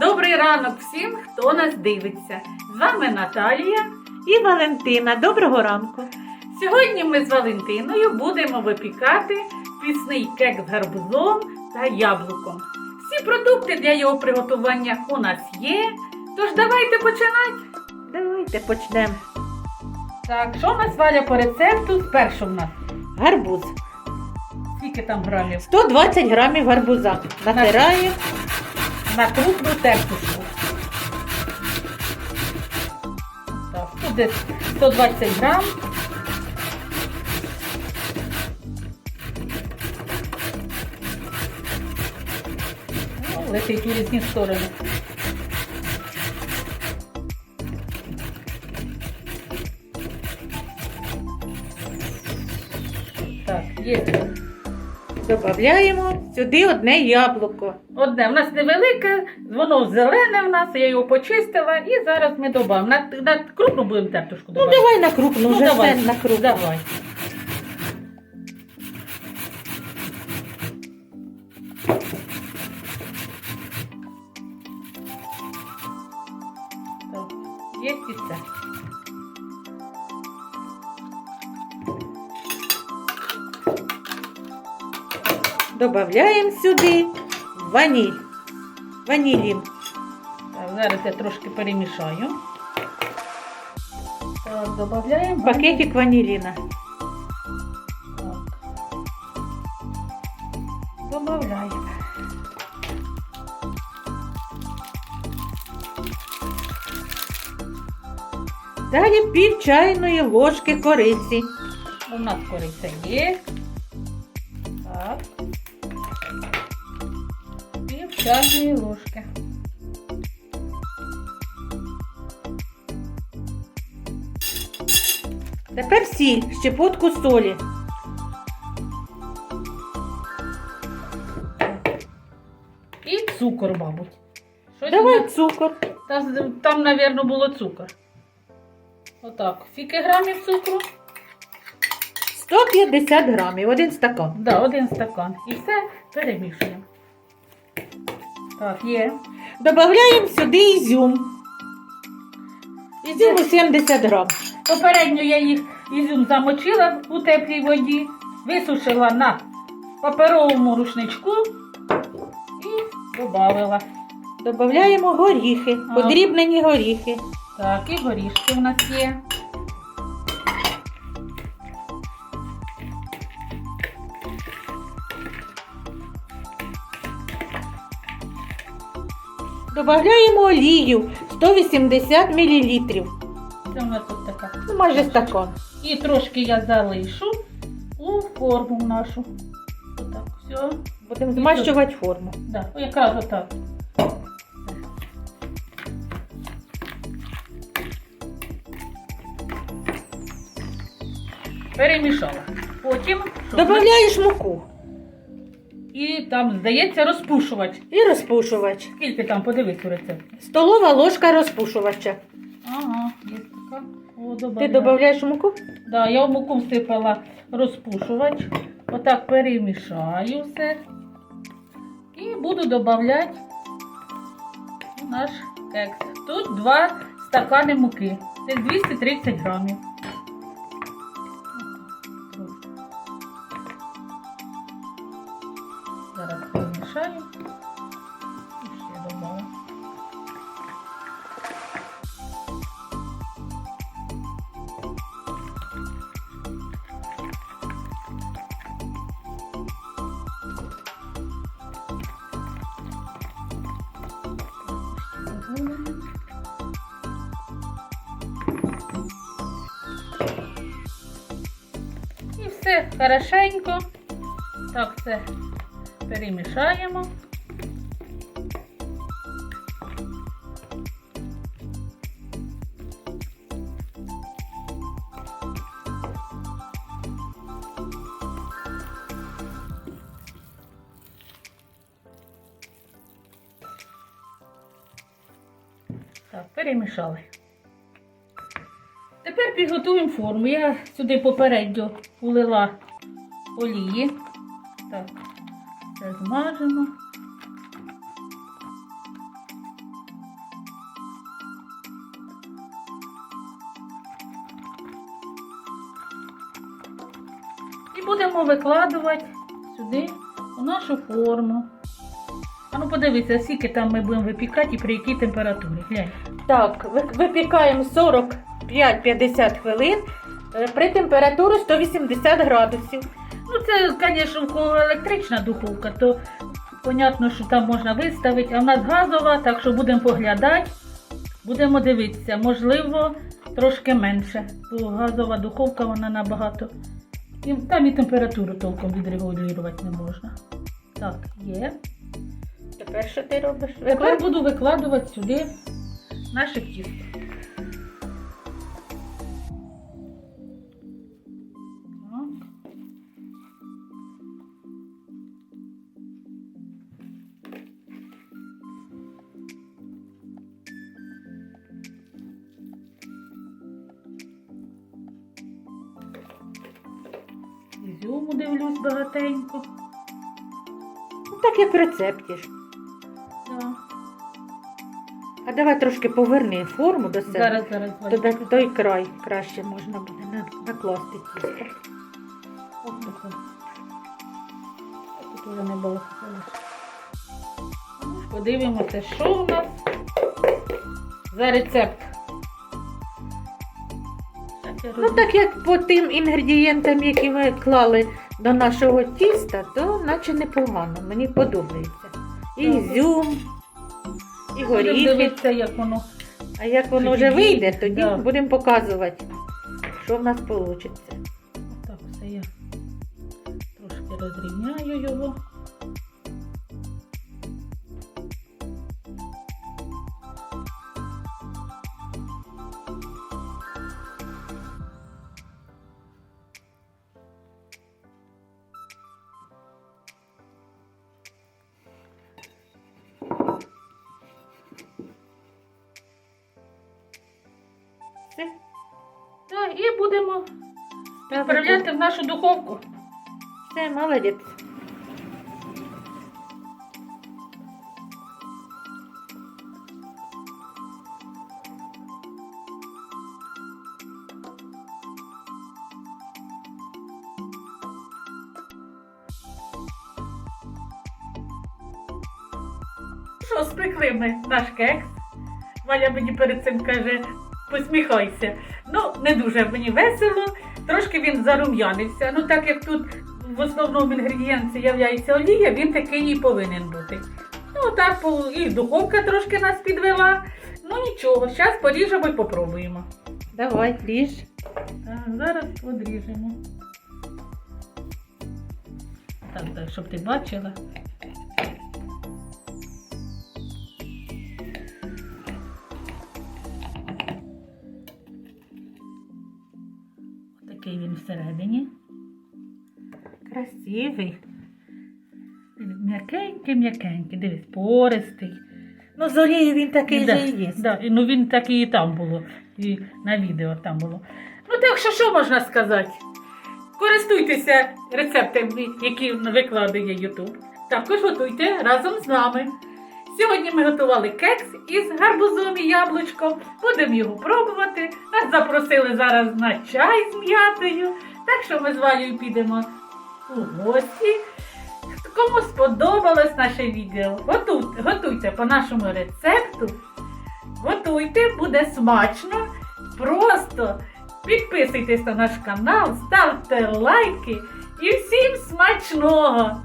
Добрий ранок всім, хто нас дивиться. З вами Наталія. І Валентина, доброго ранку. Сьогодні ми з Валентиною будемо випікати пісний кек з гарбузом та яблуком. Всі продукти для його приготування у нас є. Тож давайте починати. Давайте почнемо. Так, що у нас Валя по рецепту? Спершу в нас Гарбуз. скільки там грамів? 120 грамів гарбуза. Натираємо. На крупну тертушку. Так, тут десь 120 грам. Ну, Летить у різні сторони. Так, є. Додаємо сюди одне яблуко. Одне в нас невелике, воно зелене в нас, я його почистила і зараз ми додамо. На, на крупну будемо тертушку Ну давай на крупну, вже давай, все на крупну. Давай. Так, Є і це. Додаємо сюди ваніль. Ванілін. Так, зараз я трошки перемішаю. Так, додаємо. Пакетик ваніліна. Добавляємо. Далі пів чайної ложки кориці. У нас кориця є. Чайної ложки. Тепер сіль, щепотку солі. І цукор, мабуть. Щось Давай нас- цукор. Там, там, мабуть, було цукор. Отак. Скільки грамів цукру? 150 грамів, один стакан. Да, один стакан. І все перемішуємо. Так, є. Додаємо сюди ізюм. Ізюму 70 грам. Попередньо я їх ізюм замочила у теплій воді, висушила на паперовому рушничку і додавила. Додаємо горіхи, подрібнені горіхи. Так, і горішки в нас є. Додаємо олію 180 мл. Це у нас тут така. Ну, майже стакан. І трошки я залишу у форму нашу. Отак, все. Будемо змащувати форму. Да, якраз отак. Перемішала. Потім? Додаєш муку і там, здається, розпушувач. і розпушувач. Скільки там подивись у рецепті? Столова ложка розпушувача. Ага, є така. О, Ти додаєш муку? Да, я в муку всипала розпушувач. Отак перемішаю все. І буду додавати наш кекс. Тут 2 стакани муки. Це 230 грамів. І все хорошенько. Так, це перемішаємо. Перемішали приготуємо форму. Я сюди попередньо улила олії. Так, розмажемо. І будемо викладувати сюди у нашу форму. А ну подивіться, скільки там ми будемо випікати і при якій температурі. Глянь. Так, випікаємо 40 5-50 хвилин е, при температурі 180 градусів. Ну, це, звісно, електрична духовка, то понятно, що там можна виставити, а в нас газова, так що будемо поглядати, будемо дивитися, можливо, трошки менше. Бо газова духовка вона набагато. І Там і температуру толком відрегулювати не можна. Так, є. Тепер що ти робиш? Тепер буду викладувати сюди наше тісто. Ізюму дивлюсь багатенько. Ну, так як в рецепті ж. Да. А давай трошки поверни форму до себе. Зараз, зараз. Тоді той край краще можна буде на- накласти тісто. Ось таке. Тут вже не було. Ну, Подивимося, що у нас за рецепт. Ну так як по тим інгредієнтам, які ми клали до нашого тіста, то наче непогано. Мені подобається. І ізюм, і горіхи. дивитися, як воно. А як воно вже вийде, тоді да. будемо показувати, що в нас вийде. Так, все я трошки розрівняю його. І будемо відправляти в нашу духовку. Все, молодець. Що, спекли ми наш кекс. Валя мені перед цим каже, посміхайся. Ну, не дуже мені весело, трошки він зарум'янився. Ну, так як тут в основному інгредієнті являється олія, він такий і повинен бути. Ну, так, і духовка трошки нас підвела. Ну нічого, зараз поріжемо і попробуємо. Давай, ріж. Так, зараз подріжемо. Так, так, щоб ти бачила. Такий він всередині. Красивий. М'якенький, м'якенький, дивись, пористий. Ну, з олією він такий да, же і є. Да, ну він такий і там було, і на відео там було. Ну так що що можна сказати? Користуйтеся рецептами, які викладає YouTube. Також готуйте разом з нами. Сьогодні ми готували кекс із гарбузом і яблучком. Будемо його пробувати. Нас запросили зараз на чай з м'ятою. Так що ми з Валею підемо у гості. Кому сподобалось наше відео, готуйте, готуйте по нашому рецепту. Готуйте, буде смачно. Просто підписуйтесь на наш канал, ставте лайки і всім смачного!